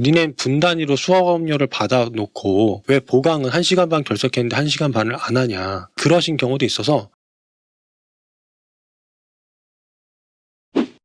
니넨 분 단위로 수업료를 받아놓고 왜 보강은 1시간 반 결석했는데 1시간 반을 안 하냐. 그러신 경우도 있어서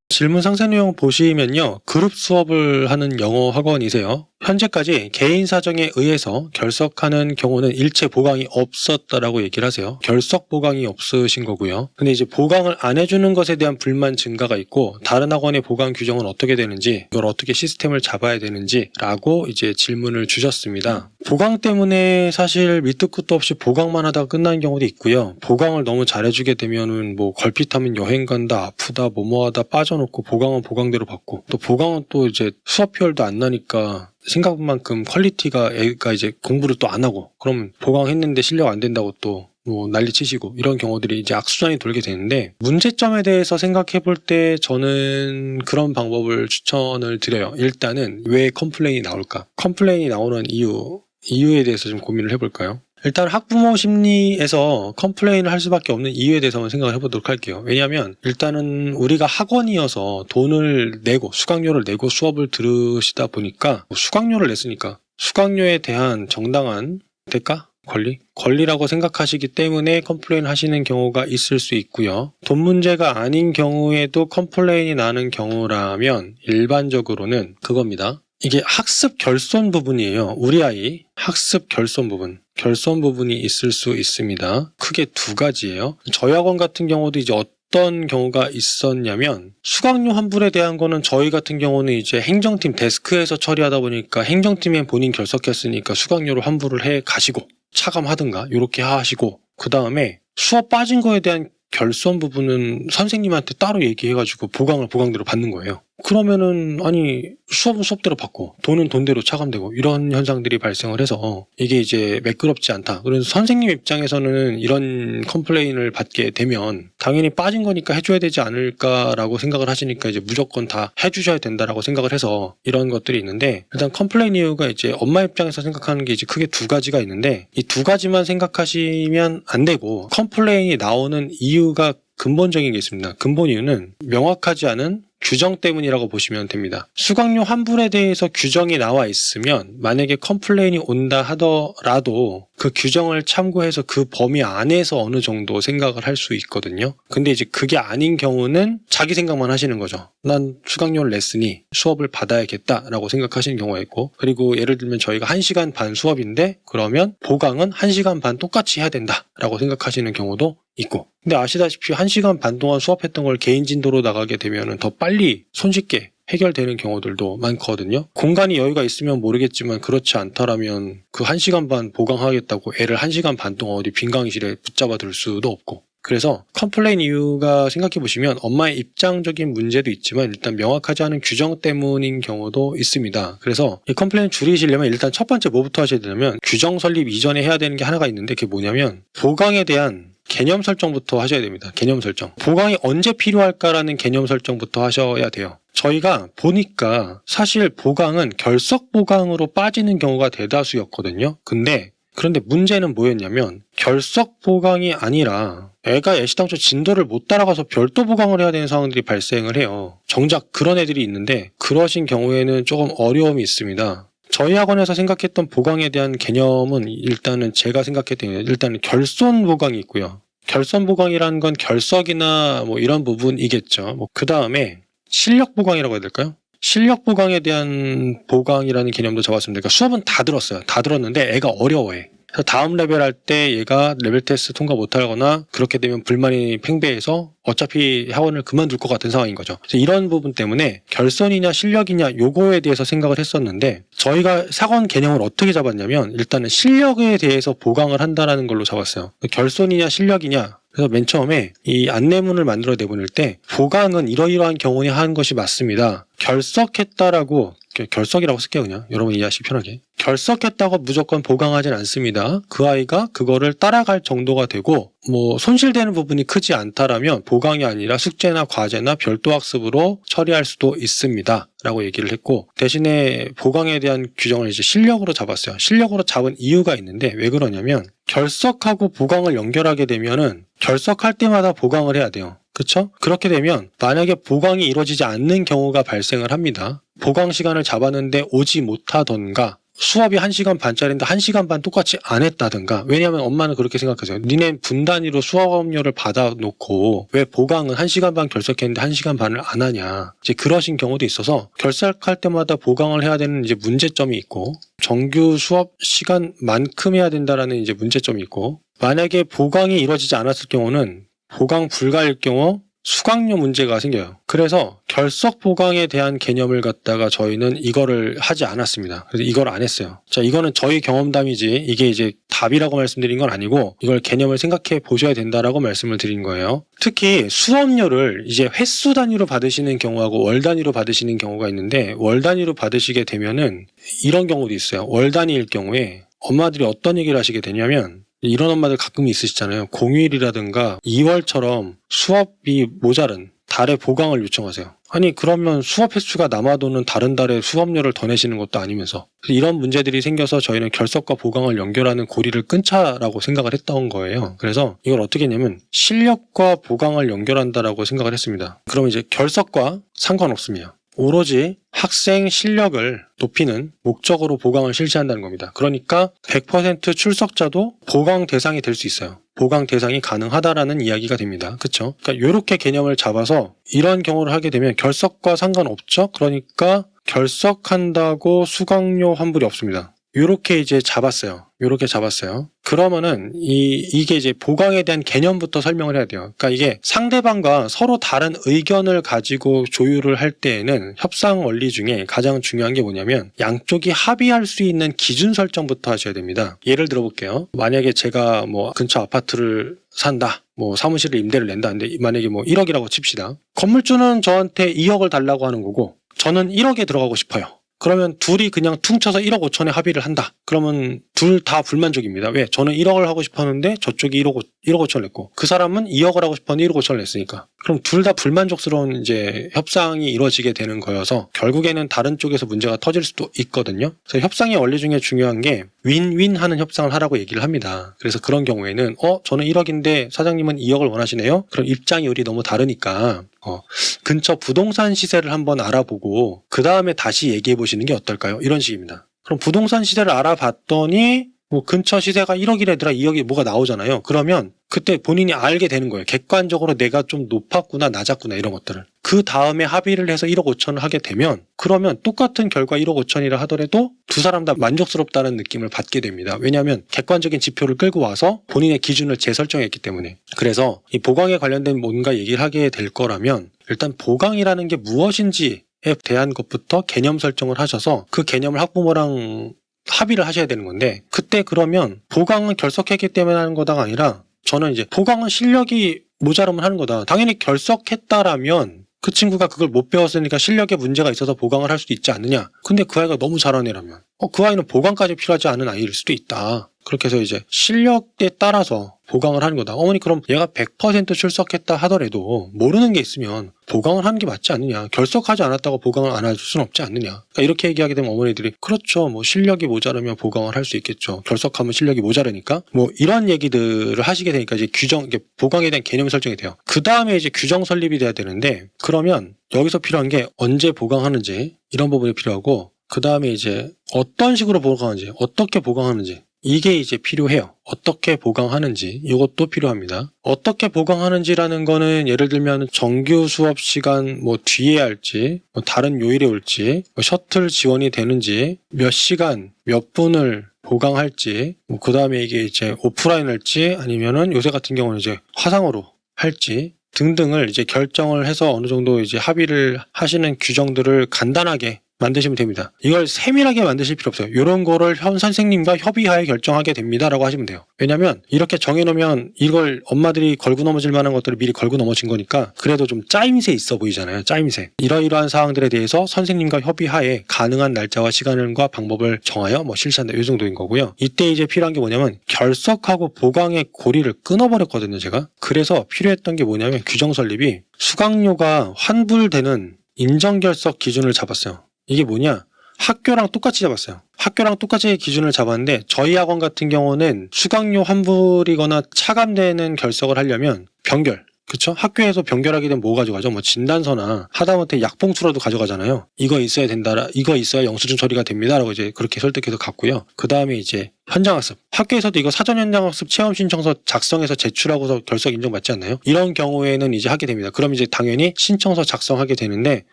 질문 상세 내용 보시면요. 그룹 수업을 하는 영어 학원이세요. 현재까지 개인 사정에 의해서 결석하는 경우는 일체 보강이 없었다라고 얘기를 하세요. 결석 보강이 없으신 거고요. 근데 이제 보강을 안 해주는 것에 대한 불만 증가가 있고 다른 학원의 보강 규정은 어떻게 되는지 이걸 어떻게 시스템을 잡아야 되는지라고 이제 질문을 주셨습니다. 보강 때문에 사실 밑도 끝도 없이 보강만 하다가 끝나는 경우도 있고요. 보강을 너무 잘해주게 되면은 뭐 걸핏하면 여행 간다, 아프다, 뭐뭐하다 빠져놓고 보강은 보강대로 받고 또 보강은 또 이제 수업 효율도 안 나니까 생각만큼 퀄리티가 애가 이제 공부를 또 안 하고 그럼 보강했는데 실력 안 된다고 또 뭐 난리 치시고 이런 경우들이 이제 악순환이 돌게 되는데 문제점에 대해서 생각해 볼 때 저는 그런 방법을 추천을 드려요. 일단은 왜 컴플레인이 나올까? 컴플레인이 나오는 이유 이유에 대해서 좀 고민을 해볼까요? 일단 학부모 심리에서 컴플레인을 할 수밖에 없는 이유에 대해서 한번 생각을 해보도록 할게요. 왜냐하면 일단은 우리가 학원이어서 돈을 내고 수강료를 내고 수업을 들으시다 보니까 수강료를 냈으니까 수강료에 대한 정당한 대가? 권리? 권리라고 생각하시기 때문에 컴플레인 하시는 경우가 있을 수 있고요. 돈 문제가 아닌 경우에도 컴플레인이 나는 경우라면 일반적으로는 그겁니다. 이게 학습 결손 부분이에요. 우리 아이 학습 결손 부분. 결손 부분이 있을 수 있습니다. 크게 두 가지예요. 저희 학원 같은 경우도 이제 어떤 경우가 있었냐면 수강료 환불에 대한 거는 저희 같은 경우는 이제 행정팀 데스크에서 처리하다 보니까 행정팀에 본인 결석했으니까 수강료를 환불을 해 가시고 차감하든가 이렇게 하시고 그 다음에 수업 빠진 거에 대한 결손 부분은 선생님한테 따로 얘기해가지고 보강을 보강대로 받는 거예요. 그러면은 아니 수업은 수업대로 받고 돈은 돈대로 차감되고 이런 현상들이 발생을 해서 이게 이제 매끄럽지 않다. 그래서 선생님 입장에서는 이런 컴플레인을 받게 되면 당연히 빠진 거니까 해줘야 되지 않을까라고 생각을 하시니까 이제 무조건 다 해주셔야 된다라고 생각을 해서 이런 것들이 있는데 일단 컴플레인 이유가 이제 엄마 입장에서 생각하는 게 이제 크게 두 가지가 있는데 이 두 가지만 생각하시면 안 되고 컴플레인이 나오는 이유가 근본적인 게 있습니다. 근본 이유는 명확하지 않은 규정 때문이라고 보시면 됩니다. 수강료 환불에 대해서 규정이 나와 있으면 만약에 컴플레인이 온다 하더라도 그 규정을 참고해서 그 범위 안에서 어느 정도 생각을 할 수 있거든요. 근데 이제 그게 아닌 경우는 자기 생각만 하시는 거죠. 난 수강료를 냈으니 수업을 받아야겠다라고 생각하시는 경우가 있고 그리고 예를 들면 저희가 1시간 반 수업인데 그러면 보강은 1시간 반 똑같이 해야 된다라고 생각하시는 경우도 있고 근데 아시다시피 1시간 반 동안 수업했던 걸 개인 진도로 나가게 되면 더 빨리 손쉽게 해결되는 경우들도 많거든요. 공간이 여유가 있으면 모르겠지만 그렇지 않다라면 그 1시간 반 보강하겠다고 애를 1시간 반 동안 어디 빈 강의실에 붙잡아 둘 수도 없고 그래서 컴플레인 이유가 생각해 보시면 엄마의 입장적인 문제도 있지만 일단 명확하지 않은 규정 때문인 경우도 있습니다. 그래서 이 컴플레인 줄이시려면 일단 첫 번째 뭐부터 하셔야 되냐면 규정 설립 이전에 해야 되는 게 하나가 있는데 그게 뭐냐면 보강에 대한 개념 설정부터 하셔야 됩니다. 개념 설정. 보강이 언제 필요할까라는 개념 설정부터 하셔야 돼요. 저희가 보니까 사실 보강은 결석 보강으로 빠지는 경우가 대다수였거든요. 근데 그런데 문제는 뭐였냐면 결석 보강이 아니라 애가 애시당초 진도를 못 따라가서 별도 보강을 해야 되는 상황들이 발생을 해요. 정작 그런 애들이 있는데 그러신 경우에는 조금 어려움이 있습니다. 저희 학원에서 생각했던 보강에 대한 개념은 일단은 제가 생각했던 게 일단은 결손 보강이 있고요. 결손 보강이라는 건 결석이나 뭐 이런 부분이겠죠. 뭐 그 다음에 실력 보강이라고 해야 될까요? 실력 보강에 대한 보강이라는 개념도 잡았습니다. 그러니까 수업은 다 들었어요. 다 들었는데 애가 어려워해. 그래서 다음 레벨 할 때 얘가 레벨 테스트 통과 못하거나 그렇게 되면 불만이 팽배해서 어차피 학원을 그만둘 것 같은 상황인 거죠. 이런 부분 때문에 결선이냐 실력이냐 요거에 대해서 생각을 했었는데 저희가 사건 개념을 어떻게 잡았냐면 일단은 실력에 대해서 보강을 한다라는 걸로 잡았어요. 결손이냐 실력이냐 그래서 맨 처음에 이 안내문을 만들어 내보낼 때 보강은 이러이러한 경우에 한 것이 맞습니다. 결석했다라고 결석이라고 쓸게요 그냥 여러분 이해하시기 편하게 결석했다고 무조건 보강하진 않습니다. 그 아이가 그거를 따라갈 정도가 되고 뭐 손실되는 부분이 크지 않다라면 보강이 아니라 숙제나 과제나 별도 학습으로 처리할 수도 있습니다. 라고 얘기를 했고 대신에 보강에 대한 규정을 이제 실력으로 잡았어요. 실력으로 잡은 이유가 있는데 왜 그러냐면 결석하고 보강을 연결하게 되면은 결석할 때마다 보강을 해야 돼요. 그렇죠? 그렇게 되면 만약에 보강이 이루어지지 않는 경우가 발생을 합니다. 보강 시간을 잡았는데 오지 못하던가 수업이 1시간 반짜리인데 1시간 반 똑같이 안 했다든가 왜냐하면 엄마는 그렇게 생각하세요. 니네 분단위로 수업료를 받아놓고 왜 보강은 1시간 반 결석했는데 1시간 반을 안 하냐 이제 그러신 경우도 있어서 결석할 때마다 보강을 해야 되는 이제 문제점이 있고 정규 수업 시간만큼 해야 된다라는 이제 문제점이 있고 만약에 보강이 이루어지지 않았을 경우는 보강 불가일 경우 수강료 문제가 생겨요. 그래서 결석 보강에 대한 개념을 갖다가 저희는 이거를 하지 않았습니다. 그래서 이걸 안 했어요. 자, 이거는 저희 경험담이지 이게 이제 답이라고 말씀드린 건 아니고 이걸 개념을 생각해 보셔야 된다라고 말씀을 드린 거예요. 특히 수업료를 이제 횟수 단위로 받으시는 경우하고 월 단위로 받으시는 경우가 있는데 월 단위로 받으시게 되면은 이런 경우도 있어요. 월 단위일 경우에 엄마들이 어떤 얘기를 하시게 되냐면 이런 엄마들 가끔 있으시잖아요. 공휴일이라든가 2월처럼 수업이 모자른 달에 보강을 요청하세요. 아니 그러면 수업 횟수가 남아도는 다른 달에 수업료를 더 내시는 것도 아니면서 이런 문제들이 생겨서 저희는 결석과 보강을 연결하는 고리를 끊자라고 생각을 했던 거예요. 그래서 이걸 어떻게 했냐면 실력과 보강을 연결한다라고 생각을 했습니다. 그러면 이제 결석과 상관없습니다. 오로지 학생 실력을 높이는 목적으로 보강을 실시한다는 겁니다. 그러니까 100% 출석자도 보강 대상이 될 수 있어요. 보강 대상이 가능하다라는 이야기가 됩니다. 그렇죠? 그러니까 이렇게 개념을 잡아서 이런 경우를 하게 되면 결석과 상관없죠. 그러니까 결석한다고 수강료 환불이 없습니다. 이렇게 이제 잡았어요. 이렇게 잡았어요. 그러면은 이 이게 이제 보강에 대한 개념부터 설명을 해야 돼요. 그러니까 이게 상대방과 서로 다른 의견을 가지고 조율을 할 때에는 협상 원리 중에 가장 중요한 게 뭐냐면 양쪽이 합의할 수 있는 기준 설정부터 하셔야 됩니다. 예를 들어 볼게요. 만약에 제가 뭐 근처 아파트를 산다. 뭐 사무실을 임대를 낸다는데 만약에 뭐 1억이라고 칩시다. 건물주는 저한테 2억을 달라고 하는 거고 저는 1억에 들어가고 싶어요. 그러면 둘이 그냥 퉁쳐서 1억 5천에 합의를 한다. 그러면 둘 다 불만족입니다. 왜? 저는 1억을 하고 싶었는데 저쪽이 1억 5, 1억 5천을 냈고 그 사람은 2억을 하고 싶었는데 1억 5천을 냈으니까. 그럼 둘 다 불만족스러운 이제 협상이 이루어지게 되는 거여서 결국에는 다른 쪽에서 문제가 터질 수도 있거든요. 그래서 협상의 원리 중에 중요한 게 윈윈 하는 협상을 하라고 얘기를 합니다. 그래서 그런 경우에는 어 저는 1억인데 사장님은 2억을 원하시네요. 그럼 입장이 우리 너무 다르니까 어, 근처 부동산 시세를 한번 알아보고 그 다음에 다시 얘기해 보시는 게 어떨까요? 이런 식입니다. 그럼 부동산 시세를 알아봤더니 뭐 근처 시세가 1억이래더라 2억이 뭐가 나오잖아요. 그러면 그때 본인이 알게 되는 거예요. 객관적으로 내가 좀 높았구나 낮았구나 이런 것들을. 그 다음에 합의를 해서 1억 5천을 하게 되면 그러면 똑같은 결과 1억 5천이라 하더라도 두 사람 다 만족스럽다는 느낌을 받게 됩니다. 왜냐하면 객관적인 지표를 끌고 와서 본인의 기준을 재설정했기 때문에. 그래서 이 보강에 관련된 뭔가 얘기를 하게 될 거라면 일단 보강이라는 게 무엇인지에 대한 것부터 개념 설정을 하셔서 그 개념을 학부모랑 합의를 하셔야 되는 건데 그때 그러면 보강은 결석했기 때문에 하는 거다가 아니라 저는 이제 보강은 실력이 모자르면 하는 거다. 당연히 결석했다라면 그 친구가 그걸 못 배웠으니까 실력에 문제가 있어서 보강을 할 수도 있지 않느냐. 근데 그 아이가 너무 잘하는 애라면 어, 그 아이는 보강까지 필요하지 않은 아이일 수도 있다. 그렇게 해서 이제 실력에 따라서 보강을 하는 거다. 어머니 그럼 얘가 100% 출석했다 하더라도 모르는 게 있으면 보강을 하는 게 맞지 않느냐. 결석하지 않았다고 보강을 안 해줄 수는 없지 않느냐. 그러니까 이렇게 얘기하게 되면 어머니들이 그렇죠. 뭐 실력이 모자르면 보강을 할 수 있겠죠. 결석하면 실력이 모자르니까 뭐 이런 얘기들을 하시게 되니까 이제 규정 이게 보강에 대한 개념 설정이 돼요. 그 다음에 이제 규정 설립이 돼야 되는데 그러면 여기서 필요한 게 언제 보강하는지 이런 부분이 필요하고 그 다음에 이제 어떤 식으로 보강하는지 어떻게 보강하는지 이게 이제 필요해요. 어떻게 보강하는지 이것도 필요합니다. 어떻게 보강하는지라는 거는 예를 들면 정규 수업 시간 뭐 뒤에 할지 뭐 다른 요일에 올지 뭐 셔틀 지원이 되는지 몇 시간 몇 분을 보강할지 뭐 그다음에 이게 이제 오프라인 할지 아니면은 요새 같은 경우는 이제 화상으로 할지 등등을 이제 결정을 해서 어느 정도 이제 합의를 하시는 규정들을 간단하게 만드시면 됩니다. 이걸 세밀하게 만드실 필요 없어요. 이런 거를 현 선생님과 협의하에 결정하게 됩니다라고 하시면 돼요. 왜냐하면 이렇게 정해놓으면 이걸 엄마들이 걸고 넘어질 만한 것들을 미리 걸고 넘어진 거니까 그래도 좀 짜임새 있어 보이잖아요. 짜임새. 이러이러한 사항들에 대해서 선생님과 협의하에 가능한 날짜와 시간과 방법을 정하여 뭐 실시한다. 이 정도인 거고요. 이때 이제 필요한 게 뭐냐면 결석하고 보강의 고리를 끊어버렸거든요. 제가. 그래서 필요했던 게 뭐냐면 규정 설립이 수강료가 환불되는 인정결석 기준을 잡았어요. 이게 뭐냐? 학교랑 똑같이 잡았어요. 학교랑 똑같이 기준을 잡았는데 저희 학원 같은 경우는 수강료 환불이거나 차감되는 결석을 하려면 병결 그쵸? 학교에서 병결하게 되면 뭐 가져가죠? 뭐 진단서나 하다못해 약봉투라도 가져가잖아요. 이거 있어야 된다. 이거 있어야 영수증 처리가 됩니다라고 이제 그렇게 설득해서 갔고요. 그 다음에 이제 현장학습. 학교에서도 이거 사전 현장학습 체험 신청서 작성해서 제출하고서 결석 인정받지 않나요? 이런 경우에는 이제 하게 됩니다. 그럼 이제 당연히 신청서 작성하게 되는데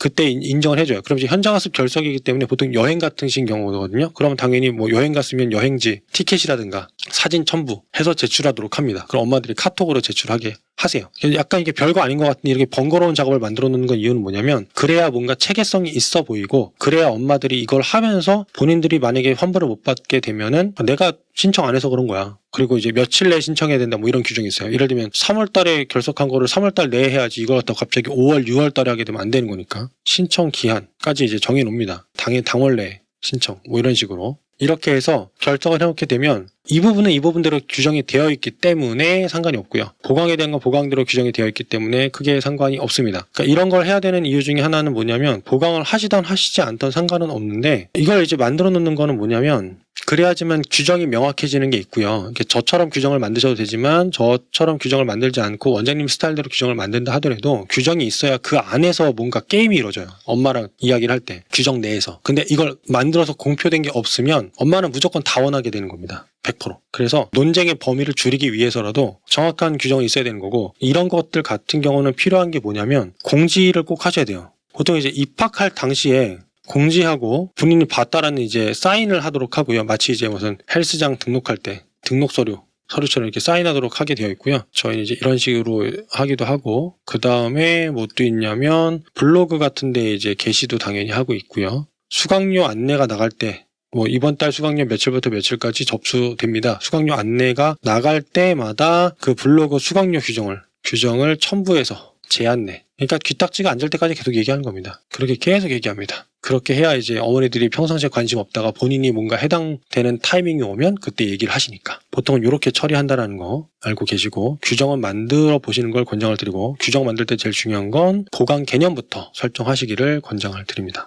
그때 인- 인정을 해줘요. 그럼 이제 현장학습 결석이기 때문에 보통 여행 같은 식 경우거든요. 그러면 당연히 뭐 여행 갔으면 여행지 티켓이라든가 사진 첨부 해서 제출하도록 합니다. 그럼 엄마들이 카톡으로 제출하게 하세요. 약간 이게 별거 아닌 것 같은데 이렇게 번거로운 작업을 만들어 놓는 건 이유는 뭐냐면 그래야 뭔가 체계성이 있어 보이고 그래야 엄마들이 이걸 하면서 본인들이 만약에 환불을 못 받게 되면은 내가 신청 안 해서 그런 거야. 그리고 이제 며칠 내에 신청해야 된다 뭐 이런 규정이 있어요. 예를 들면 3월 달에 결석한 거를 3월 달 내에 해야지 이걸 갖다 갑자기 5월, 6월 달에 하게 되면 안 되는 거니까 신청 기한까지 이제 정해 놓습니다. 당일 당월 내에 신청 뭐 이런 식으로 이렇게 해서 결정을 해놓게 되면 이 부분은 이 부분대로 규정이 되어 있기 때문에 상관이 없고요. 보강에 대한 건 보강대로 규정이 되어 있기 때문에 크게 상관이 없습니다. 그러니까 이런 걸 해야 되는 이유 중에 하나는 뭐냐면 보강을 하시던 하시지 않던 상관은 없는데 이걸 이제 만들어 놓는 거는 뭐냐면 그래야지만 규정이 명확해지는 게 있고요. 저처럼 규정을 만드셔도 되지만 저처럼 규정을 만들지 않고 원장님 스타일대로 규정을 만든다 하더라도 규정이 있어야 그 안에서 뭔가 게임이 이루어져요. 엄마랑 이야기를 할 때 규정 내에서. 근데 이걸 만들어서 공표된 게 없으면 엄마는 무조건 다 원하게 되는 겁니다. 100%. 그래서 논쟁의 범위를 줄이기 위해서라도 정확한 규정이 있어야 되는 거고 이런 것들 같은 경우는 필요한 게 뭐냐면 공지를 꼭 하셔야 돼요. 보통 이제 입학할 당시에 공지하고 본인이 봤다라는 이제 사인을 하도록 하고요. 마치 이제 무슨 헬스장 등록할 때 등록 서류 서류처럼 이렇게 사인하도록 하게 되어 있고요. 저희는 이제 이런 식으로 하기도 하고 그 다음에 뭐또 있냐면 블로그 같은데 이제 게시도 당연히 하고 있고요. 수강료 안내가 나갈 때 뭐 이번 달 수강료 며칠부터 며칠까지 접수됩니다. 수강료 안내가 나갈 때마다 그 블로그 수강료 규정을 규정을 첨부해서 제안내. 그러니까 귀딱지가 앉을 때까지 계속 얘기하는 겁니다. 그렇게 계속 얘기합니다. 그렇게 해야 이제 어머니들이 평상시에 관심 없다가 본인이 뭔가 해당되는 타이밍이 오면 그때 얘기를 하시니까. 보통은 이렇게 처리한다라는 거 알고 계시고 규정은 만들어 보시는 걸 권장을 드리고 규정 만들 때 제일 중요한 건 보강 개념부터 설정하시기를 권장을 드립니다.